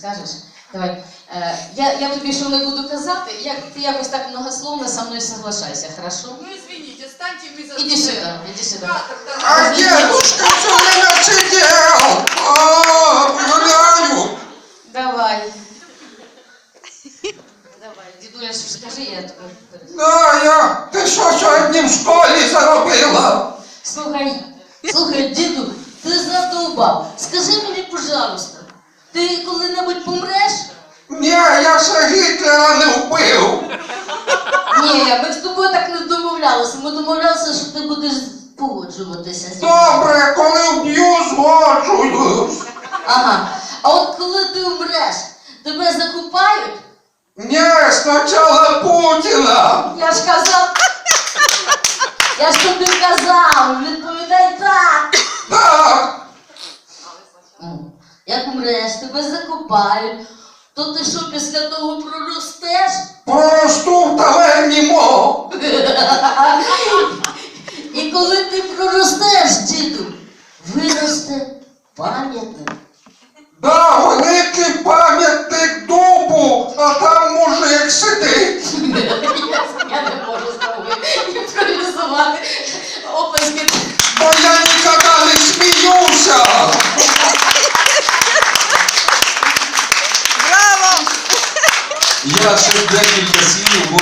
скажеш? Давай. Е, я, я тобі що не буду казати, як, ти якось так многословно со мною соглашайся, хорошо? Ну извините, станьте вы за Иди сюда, иди сюда. Катер, там- А дедушка все время сидел. А, гуляю. Давай. Давай, дідуля, що скажи, я тобі. перед- Да, я. Ти що сьогодні в школі заробила? Слухай, слухай, діду, ти задовбав. Скажи мені, пожалуйста, ти коли-небудь помреш? Ні, я ще Гітлера не вбив. Ні, ми з тобою так не домовлялися. Ми домовлялися, що ти будеш погоджуватися. Добре, коли вб'ю, згоджуюсь. Ага. А от коли ти умреш, тебе закупають? Ні, спочатку Путіна. Я ж казав. Я ж тобі казав, відповідай так. Так. М. Як умреш, тебе закопають, то ти що після того проростеш? Проросту в таверні мого! І коли ти проростеш, діду, виросте пам'ятник. Да, великий пам'ятник дубу, а там мужик сидить. Я не можу з тобою імпровізувати. Оплески. Бо я ніколи не сміюся. Я ще декілька слів,